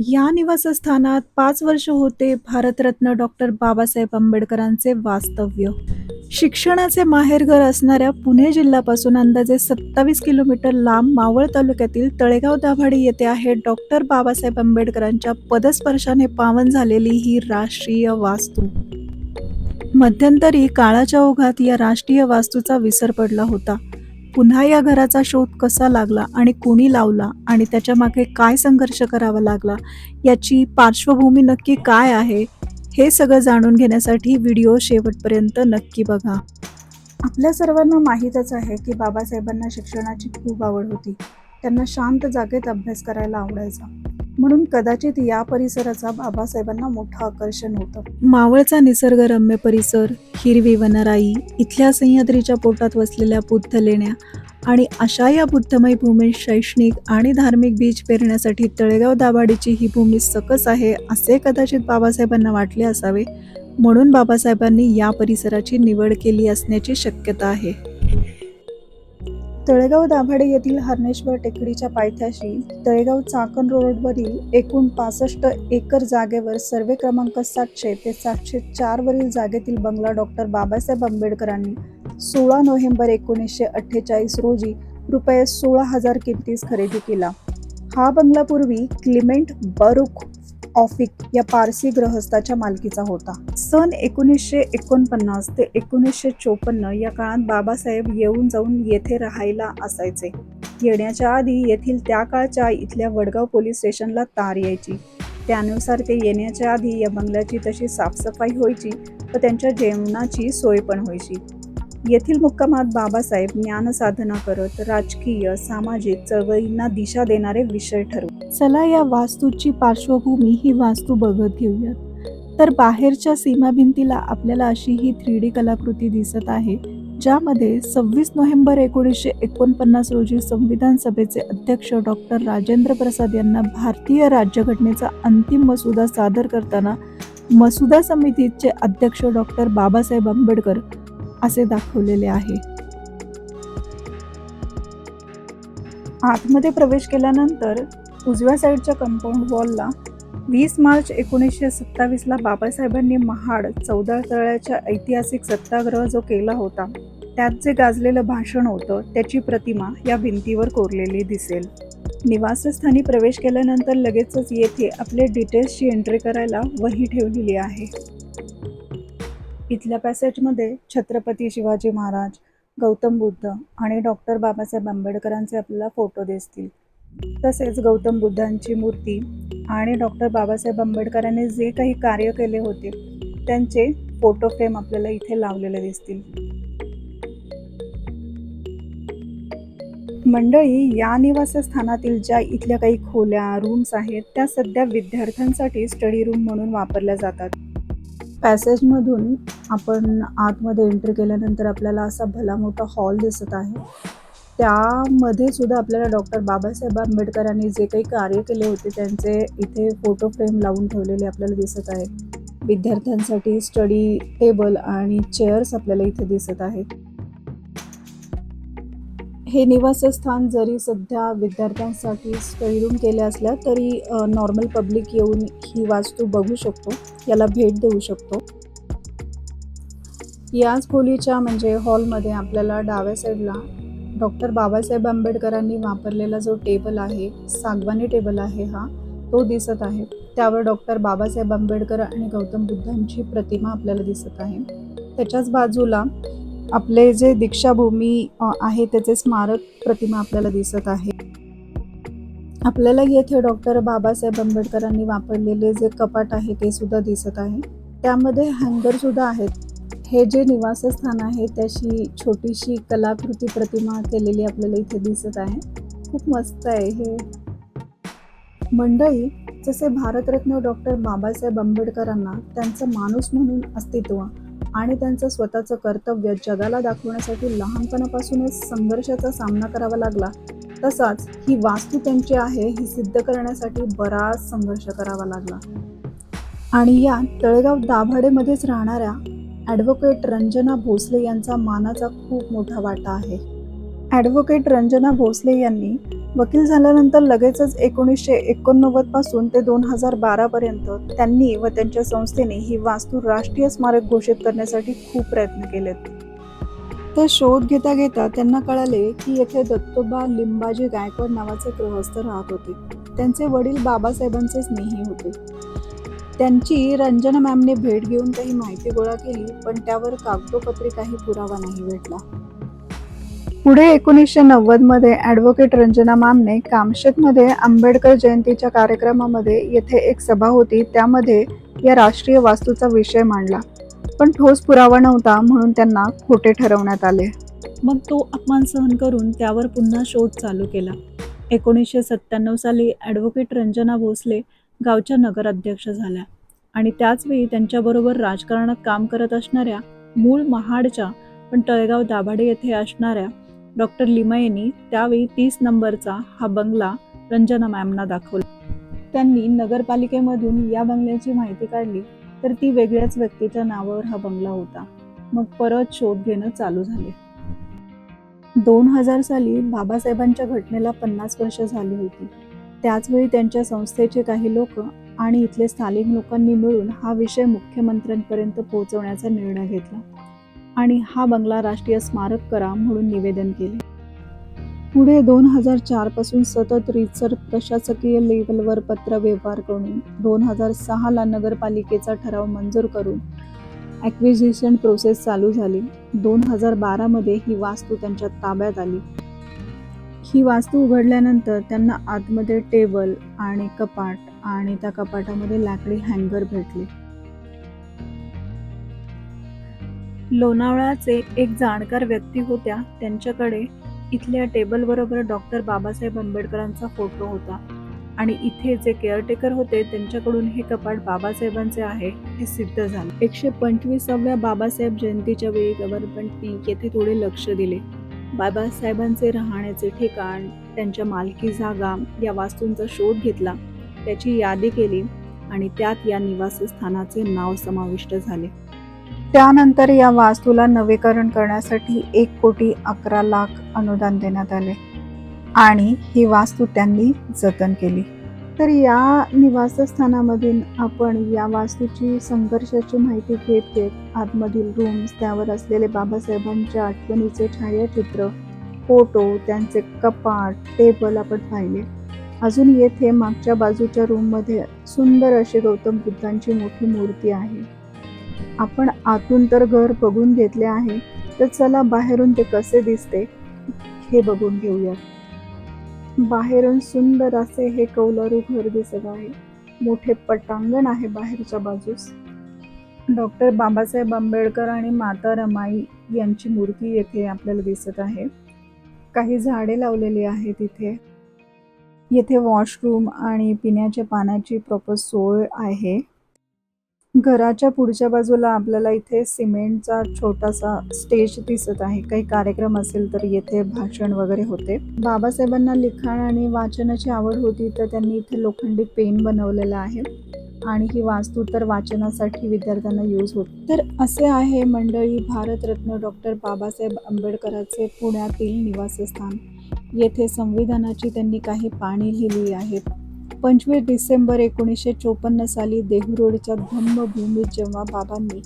या निवासस्थानात पाच वर्ष होते भारतरत्न डॉक्टर बाबासाहेब आंबेडकरांचे वास्तव्य. शिक्षणाचे माहेरघर असणाऱ्या पुणे जिल्ह्यापासून अंदाजे सत्तावीस किलोमीटर लांब मावळ तालुक्यातील तळेगाव दाभाडी येथे आहे डॉक्टर बाबासाहेब आंबेडकरांच्या पदस्पर्शाने पावन झालेली ही राष्ट्रीय वास्तू. मध्यंतरी काळाच्या ओघात या राष्ट्रीय वास्तूचा विसर पडला होता. पुन्हा या घराचा शोध कसा लागला आणि कोणी लावला आणि त्याच्यामागे काय संघर्ष करावा लागला याची पार्श्वभूमी नक्की काय आहे हे सगळं जाणून घेण्यासाठी व्हिडिओ शेवटपर्यंत नक्की बघा. आपल्या सर्वांना माहीतच आहे की बाबासाहेबांना शिक्षणाची खूप आवड होती. त्यांना शांत जागेत अभ्यास करायला आवडायचा. म्हणून कदाचित या परिसराचा बाबासाहेबांना मोठं आकर्षण होतं. मावळचा निसर्गरम्य परिसर हिरवी वनराई इथल्या सह्याद्रीच्या पोटात वसलेल्या बुद्ध लेण्या आणि अशा या बुद्धमय भूमीत शैक्षणिक आणि धार्मिक बीज पेरण्यासाठी तळेगाव दाभाडीची ही भूमी सकस आहे असे कदाचित बाबासाहेबांना वाटले असावे म्हणून बाबासाहेबांनी या परिसराची निवड केली असण्याची शक्यता आहे. तळेगाव दाभाडे येथील हरणेश्वर टेकडीच्या पायथ्याशी तळेगाव चाकण रोडवरील एकूण पासष्ट एकर जागेवर सर्वे क्रमांक सातशे ते सातशे चार वरील जागेतील बंगला डॉक्टर बाबासाहेब आंबेडकरांनी सोळा नोव्हेंबर एकोणीसशे अठ्ठेचाळीस रोजी रुपये सोळा हजार किमतीस खरेदी केला. हा बंगला पूर्वी क्लिमेंट बरुख ऑफिक या पारसी ग्रहस्थाच्या मालकीचा होता. सन एकोणीसशे एकोणपन्नास ते एकोणीसशे चोपन्न या काळात बाबासाहेब येऊन जाऊन येथे राहायला असायचे. येण्याच्या आधी येथील त्या काळच्या इथल्या वडगाव पोलीस स्टेशनला तार यायची. त्यानुसार ते येण्याच्या आधी या बंगल्याची तशी साफसफाई व्हायची व त्यांच्या जेवणाची सोय पण व्हायची. येथील मुक्कामात बाबासाहेब ज्ञानसाधना करत राजकीय सामाजिक चळवळींना दिशा देणारे विषय ठरवू चला या वास्तूची पार्श्वभूमी ही वास्तू बघत घेऊयात. तर बाहेरच्या सीमा भिंतीला आपल्याला अशी ही थ्री डी कलाकृती दिसत आहे ज्यामध्ये सव्वीस नोव्हेंबर एकोणीसशे एकोणपन्नास रोजी संविधान सभेचे अध्यक्ष डॉक्टर राजेंद्र प्रसाद यांना भारतीय राज्यघटनेचा अंतिम मसुदा सादर करताना मसुदा समितीचे अध्यक्ष डॉक्टर बाबासाहेब आंबेडकर असे दाखवलेले आहे. आतमध्ये प्रवेश केल्यानंतर उजव्या साईडच्या कंपाऊंड वॉलला वीस मार्च एकोणीसशे सत्तावीसला बाबासाहेबांनी महाड चौदा तळ्याच्या ऐतिहासिक सत्याग्रह जो केला होता त्यात जे गाजलेलं भाषण होतं त्याची प्रतिमा या भिंतीवर कोरलेली दिसेल. निवासस्थानी प्रवेश केल्यानंतर लगेचच येथे आपले डिटेल्सची एंट्री करायला वही ठेवलेली आहे. इथल्या पॅसेजमध्ये छत्रपती शिवाजी महाराज गौतम बुद्ध आणि डॉक्टर बाबासाहेब आंबेडकरांचे आपल्याला फोटो दिसतील. तसेच गौतम बुद्धांची मूर्ती आणि डॉक्टर बाबासाहेब आंबेडकरांनी जे काही कार्य केले होते त्यांचे फोटो फ्रेम आपल्याला इथे लावलेले दिसतील. मंडळी या निवासस्थानातील ज्या इथल्या काही खोल्या रूम्स आहेत त्या सध्या विद्यार्थ्यांसाठी स्टडी रूम म्हणून वापरल्या जातात. पॅसेजमधून आपण आतमध्ये एंट्री केल्यानंतर आपल्याला असा भला मोठा हॉल दिसत आहे. त्यामध्ये सुद्धा आपल्याला डॉक्टर बाबासाहेब आंबेडकरांनी जे काही कार्य केले होते त्यांचे इथे फोटो फ्रेम लावून ठेवलेले आपल्याला दिसत आहे. विद्यार्थ्यांसाठी स्टडी टेबल आणि चेअर्स आपल्याला इथे दिसत आहेत. हे निवासस्थान जरी सध्या विद्यार्थ्यांसाठी स्टडीरूम केल्या केले असल्या तरी नॉर्मल पब्लिक येऊन ही वास्तू बघू शकतो याला भेट देऊ शकतो. याच खोलीच्या म्हणजे हॉलमध्ये आपल्याला डाव्या साईडला डॉक्टर बाबासाहेब आंबेडकरांनी वापरलेला जो टेबल आहे सागवानी टेबल आहे हा तो दिसत आहे. त्यावर डॉक्टर बाबासाहेब आंबेडकर आणि गौतम बुद्धांची प्रतिमा आपल्याला दिसत आहे. त्याच्याच बाजूला आपले जे दीक्षाभूमी आहे त्याचे स्मारक प्रतिमा आपल्याला दिसत आहे. आपल्याला येथे डॉक्टर बाबासाहेब आंबेडकरांनी वापरलेले जे कपाट आहे ते सुद्धा दिसत आहे. त्यामध्ये हँगर सुद्धा आहेत. हे जे निवासस्थान आहे त्याशी छोटीशी कलाकृती प्रतिमा केलेली आपल्याला इथे दिसत आहे. खूप मस्त आहे हे. मंडळी जसे भारतरत्न डॉक्टर बाबासाहेब आंबेडकरांना त्यांचं माणूस म्हणून अस्तित्व आणि त्यांचं स्वतःचं कर्तव्य जगाला दाखवण्यासाठी लहानपणापासूनच संघर्षाचा सामना करावा लागला. तसाच ही वास्तू त्यांची आहे ही सिद्ध करण्यासाठी बराच संघर्ष करावा लागला. आणि या तळेगाव दाभाडेमध्येच राहणाऱ्या ॲडव्होकेट रंजना भोसले यांचा मानाचा खूप मोठा वाटा आहे. ॲडव्होकेट रंजना भोसले यांनी वकील झाल्यानंतर लगेचच एकोणीसशे एकोणनव्वदपासून ते दोन हजार बारा पर्यंत त्यांनी व त्यांच्या संस्थेने ही वास्तू राष्ट्रीय स्मारक घोषित करण्यासाठी खूप प्रयत्न केलेत. तर शोध घेता घेता त्यांना कळाले की येथे दत्तोबा लिंबाजी गायकवाड नावाचे गृहस्थ राहत होते. त्यांचे वडील बाबासाहेबांचे स्नेही होते. त्यांची रंजना मॅमने भेट घेऊन काही माहिती गोळा केली पण त्यावर कागदोपत्री काही पुरावा नाही भेटला. पुढे एकोणीसशे नव्वदमध्ये ॲडव्होकेट रंजना मामने कामशेतमध्ये आंबेडकर जयंतीच्या कार्यक्रमामध्ये येथे एक सभा होती. त्यामध्ये या राष्ट्रीय वास्तूचा विषय मांडला. पण ठोस पुरावा नव्हता म्हणून त्यांना खोटे ठरवण्यात आले. मग तो अपमान सहन करून त्यावर पुन्हा शोध चालू केला. एकोणीसशे सत्त्याण्णव साली ॲडव्होकेट रंजना भोसले गावच्या नगराध्यक्ष झाल्या आणि त्याचवेळी त्यांच्याबरोबर राजकारणात काम करत असणाऱ्या मूळ महाडच्या पण तळेगाव दाभाडे येथे असणाऱ्या डॉक्टर लिमा यांनी त्यावेळी तीस नंबरचा हा बंगला रंजना मॅमना दाखवला. त्यांनी नगरपालिकेमधून या बंगल्याची माहिती काढली तर ती वेगळ्याच व्यक्तीच्या नावावर हा बंगला होता. मग परत शोध घेणं चालू झाले. दोन हजार साली बाबासाहेबांच्या घटनेला पन्नास वर्ष झाली होती. त्याचवेळी त्यांच्या संस्थेचे काही लोक आणि इथले स्थानिक लोकांनी मिळून हा विषय मुख्यमंत्र्यांपर्यंत पोहोचवण्याचा निर्णय घेतला. आणि हा बंगला राष्ट्रीय स्मारक करा म्हणून निवेदन केले. पुढे दोन हजार चारपासून सतत रितसर प्रशासकीय लेवलवर पत्र व्यवहार करून दोन हजार सहाला नगरपालिकेचा ठराव मंजूर करून ॲक्विजिशन प्रोसेस चालू झाली. दोन हजार बारामध्ये ही वास्तू त्यांच्या ताब्यात आली. ही वास्तू उघडल्यानंतर त्यांना आतमध्ये टेबल आणि कपाट आणि त्या कपाटामध्ये लाकडी हँगर भेटले. लोणावळाचे एक जाणकार व्यक्ती होत्या. त्यांच्याकडे इथल्या टेबलबरोबर डॉक्टर बाबासाहेब आंबेडकरांचा फोटो होता. आणि इथे जे केअरटेकर होते त्यांच्याकडून हे कपाट बाबासाहेबांचे आहे हे सिद्ध झाले. एकशे पंचवीसाव्या बाबासाहेब जयंतीच्या वेळी गव्हर्नमेंट पीक येथे थोडे लक्ष दिले. बाबासाहेबांचे राहण्याचे ठिकाण त्यांच्या मालकी जागा या वास्तूंचा शोध घेतला. त्याची यादी केली आणि त्यात या निवासस्थानाचे नाव समाविष्ट झाले. त्यानंतर या वास्तूला नवीकरण करण्यासाठी एक कोटी अकरा लाख अनुदान देण्यात आले. आणि ही वास्तू त्यांनी जतन केली. तर या निवासस्थानामधून आपण या वास्तूची संघर्षाची माहिती घेत घेत आतमधील रूम्स त्यावर असलेले बाबासाहेबांच्या आठवणीचे छायाचित्र फोटो त्यांचे कपाट टेबल आपण पाहिले. अजून येथे मागच्या बाजूच्या रूममध्ये सुंदर अशी गौतम बुद्धांची मोठी मूर्ती आहे. आपण आतून तर घर बघून घेतले आहे तर चला बाहेरून ते कसे दिसते हे बघून घेऊया बाहेरून सुंदर असे हे कौलारू घर दिसत आहे. मोठे पटांगण आहे बाहेरच्या बाजूस. डॉक्टर बाबासाहेब आंबेडकर आणि माता रमाई यांची मूर्ती येथे आपल्याला दिसत आहे. काही झाडे लावलेली आहेत इथे येथे वॉशरूम आणि पिण्याच्या पाण्याची प्रॉपर सोय आहे. घराच्या पुढच्या बाजूला आपल्याला इथे सिमेंटचा छोटासा स्टेज दिसत आहे. काही कार्यक्रम असेल तर येथे भाषण वगैरे होते. बाबासाहेबांना लिखाण आणि वाचनाची आवड होती तर त्यांनी इथे लोखंडी पेन बनवलेला आहे. आणि ही वास्तू तर वाचनासाठी विद्यार्थ्यांना यूज होत. तर असे आहे मंडळी भारतरत्न डॉक्टर बाबासाहेब आंबेडकरांचे पुण्यातील निवासस्थान. येथे संविधानाची त्यांनी काही पाणी लिहिली आहेत. पंचवीस डिसेंबर एकोणीसशे चोपन्न साली देहू रोडच्या धम्मभूमीत जेव्हा बाबांनी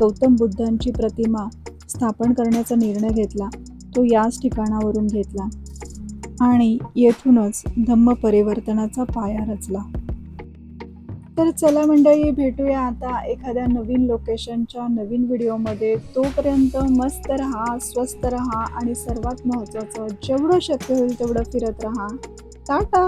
गौतम बुद्धांची प्रतिमा स्थापन करण्याचा निर्णय घेतला तो याच ठिकाणावरून घेतला आणि येथूनच धम्म परिवर्तनाचा पाया रचला. तर चला मंडळी भेटूया आता एखाद्या नवीन लोकेशनच्या नवीन व्हिडिओमध्ये तोपर्यंत मस्त राहा स्वस्त राहा आणि सर्वात महत्त्वाचं जेवढं शक्य होईल तेवढं फिरत राहा. टाटा!